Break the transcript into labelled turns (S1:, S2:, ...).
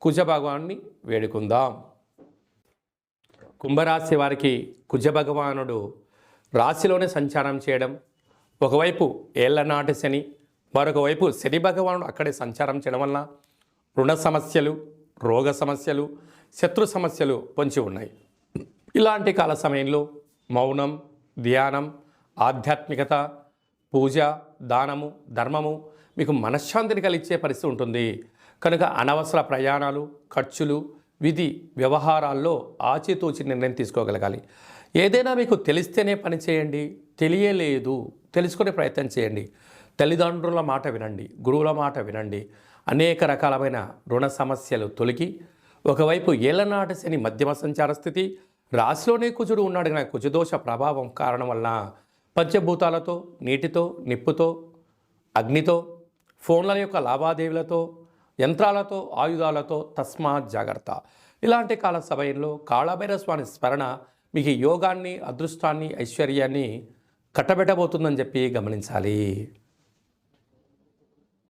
S1: కుజ భగవాన్ని వేడుకుందాం. కుంభరాశి వారికి కుజ భగవానుడు రాశిలోనే సంచారం చేయడం ఒకవైపు ఏళ్ళనాటి శని మరొక వైపు శని భగవానుడు అక్కడే సంచారం చేయడం వలన రుణ సమస్యలు రోగ సమస్యలు శత్రు సమస్యలు పొంచి ఉన్నాయి. ఇలాంటి కాల సమయంలో మౌనం ధ్యానం ఆధ్యాత్మికత పూజ దానము ధర్మము మీకు మనశ్శాంతిని కలిగించే పరిస్థితి ఉంటుంది. కనుక అనవసర ప్రయాణాలు ఖర్చులు విధి వ్యవహారాల్లో ఆచితూచి నిర్ణయం తీసుకోగలగాలి. ఏదైనా మీకు తెలిస్తేనే పని చేయండి తెలియలేదు తెలుసుకునే ప్రయత్నం చేయండి. తల్లిదండ్రుల మాట వినండి గురువుల మాట వినండి. అనేక రకాలమైన రుణ సమస్యలు తొలగి ఒకవైపు ఏళ్ళనాటి శని మధ్యమ సంచార స్థితి రాశిలోనే కుజుడు ఉన్నాడు కనుక కుజదోష ప్రభావం కారణం వలన పంచభూతాలతో నీటితో నిప్పుతో అగ్నితో ఫోన్ల యొక్క లావాదేవీలతో యంత్రాలతో ఆయుధాలతో తస్మాత్ జాగ్రత్త. ఇలాంటి కాల సమయంలో కాళభైర స్వామి స్మరణ మీకు యోగాన్ని అదృష్టాన్ని ఐశ్వర్యాన్ని కట్టబెట్టబోతుందని చెప్పి గమనించాలి.